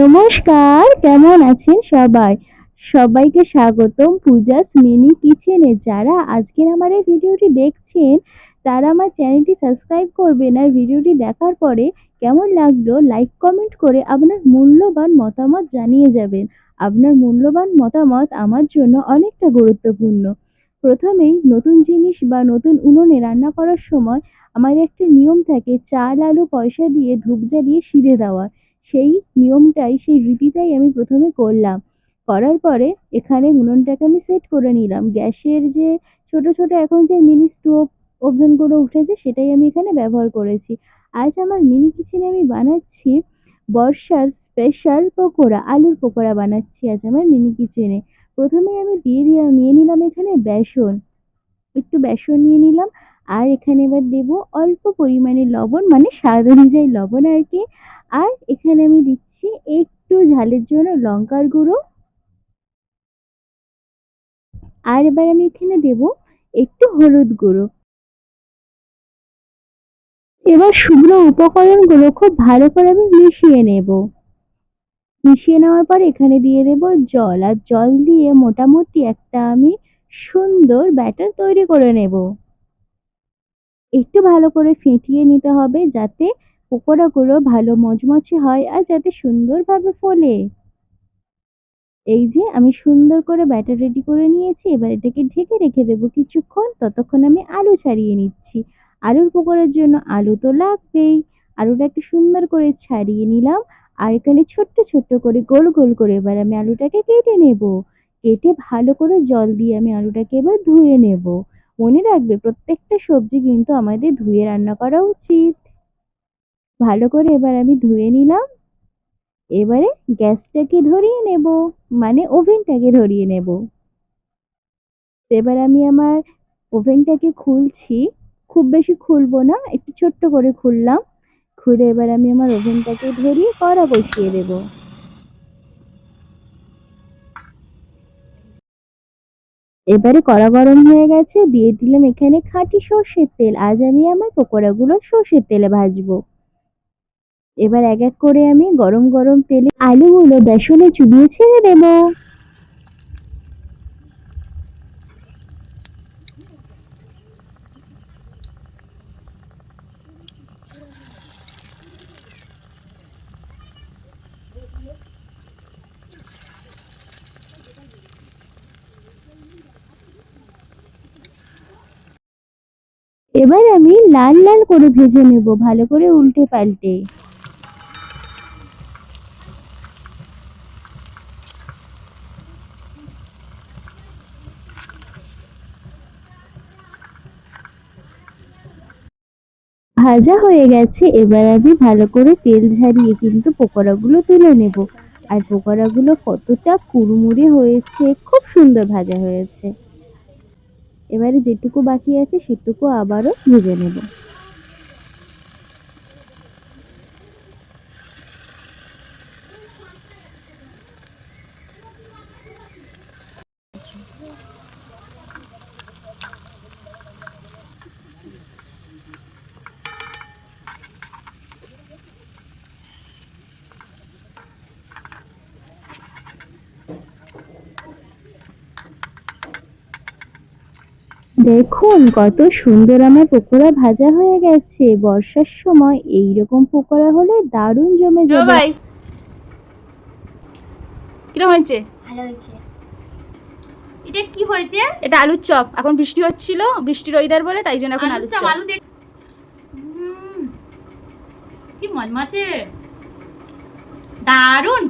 নমস্কার, কেমন আছেন সবাই? সবাইকে স্বাগতম পূজাস মিনি কিচেনে। যারা আজকের আমার এই ভিডিওটি দেখছেন, তারা আমার চ্যানেলটি সাবস্ক্রাইব করবেন আর ভিডিওটি দেখার পরে কেমন লাগল, লাইক, কমেন্ট করে আপনার মূল্যবান মতামত জানিয়ে যাবেন। আপনার মূল্যবান মতামত আমার জন্য অনেকটা গুরুত্বপূর্ণ। প্রথমেই নতুন জিনিস বা নতুন উনুনে রান্না করার সময় আমাদের একটা নিয়ম থাকে, চাল, আলু পয়সা দিয়ে ধূপ জ্বালিয়ে সিঁড়ে দেওয়ার সেই নিয়মটাই, সেই রীতিটাই আমি প্রথমে করলাম। করার পরে এখানে উনুনটাকে আমি সেট করে নিলাম। গ্যাসের যে ছোট ছোট এখন যে মিনি স্টোভ ওভেনগুলো উঠেছে, সেটাই আমি এখানে ব্যবহার করেছি। আজ আমার মিনি কিচেনে আমি বানাচ্ছি বর্ষার স্পেশাল পকোড়া, আলুর পকোড়া বানাচ্ছি আজ আমার মিনি কিচেনে প্রথমে আমি দিয়ে দিলাম, নিয়ে নিলাম এখানে বেসন। একটু বেসন নিয়ে নিলাম, আর এখানে এবার দেবো অল্প পরিমাণে লবণ মানে স্বাদ অনুযায়ী লবণ আর কি। আর এখানে আমি দিচ্ছি একটু ঝালের জন্য লঙ্কার গুঁড়ো। আর এবার আমি এখানে দেব একটু হলুদ গুঁড়ো। এবার শুকনো উপকরণগুলো খুব ভালো করে আমি মিশিয়ে নেব। মিশিয়ে নেওয়ার পর এখানে দিয়ে দেব জল। আর জল দিয়ে মোটামুটি একটা আমি সুন্দর ব্যাটার তৈরি করে নেব। একটু ভালো করে ফেটিয়ে নিতে হবে যাতে পকোড়াগুলো ভালো মচমচে হয় আর যাতে সুন্দরভাবে ফোলে। এই যে আমি সুন্দর করে ব্যাটার রেডি করে নিয়েছি। এবার এটাকে ঢেকে রেখে দেবো কিছুক্ষণ। ততক্ষণ আমি আলু ছাড়িয়ে নিচ্ছি। আলুর পকোড়ার জন্য আলু তো লাগবেই। আলুটাকে সুন্দর করে ছাড়িয়ে নিলাম। আর এখানে ছোট্ট ছোট্ট করে গোল গোল করে এবার আমি আলুটাকে কেটে নেব। কেটে ভালো করে জল দিয়ে আমি আলুটাকে এবার ধুয়ে নেব। মনে রাখবে প্রত্যেকটা সবজি কিন্তু আমাদের ধুয়ে রান্না করা উচিত। ভালো করে এবার আমি ধুয়ে নিলাম। এবারে গ্যাসটাকে ধরিয়ে নেব মানে ওভেনটাকে ধরিয়ে নেব। এবার আমি আমার ওভেনটাকে খুলছি। খুব বেশি খুলবো না, একটু ছোট্ট করে খুললাম। খুলে এবার আমি আমার ওভেনটাকে ধরিয়ে কড়া বসিয়ে দেব। এবারে কড়া গরম হয়ে গেছে, দিয়ে দিলাম এখানে খাঁটি সর্ষের তেল। আজ আমি আমার পকোড়াগুলো সর্ষের তেলে ভাজবো। এবার এক এক করে আমি গরম গরম তেলে আলুগুলো বেসনে চুবিয়ে ছেড়ে দেব। এবার আমি লাল লাল করে ভেজে নেব, ভালো করে উল্টে পাল্টে। ভাজা হয়ে গেছে, এবার আমি ভালো করে তেল ঝারিয়ে কিন্তু পকোড়াগুলো তুলে নেব। আর পকোড়াগুলো কতটা কুড়মুড়ে হয়েছে, খুব সুন্দর ভাজা হয়েছে। এবারে যেটুকু বাকি আছে সেটুকু আবারও ভেজে নেব। দেখুন কত সুন্দর আমার পকোড়া ভাজা হয়ে গেছে। বর্ষার সময় এই রকম পকোড়া হলে দারুণ জমে যাবে। ভাই। কিরম হয়েছে? ভালো হয়েছে। এটা কি হয়েছে? এটা আলুর চপ। এখন বৃষ্টি হচ্ছিল বৃষ্টির ওয়েদার বলে তাই জন্য এখন আলু আলুর চপ আলু দেখ কি মজমাছে দারুণ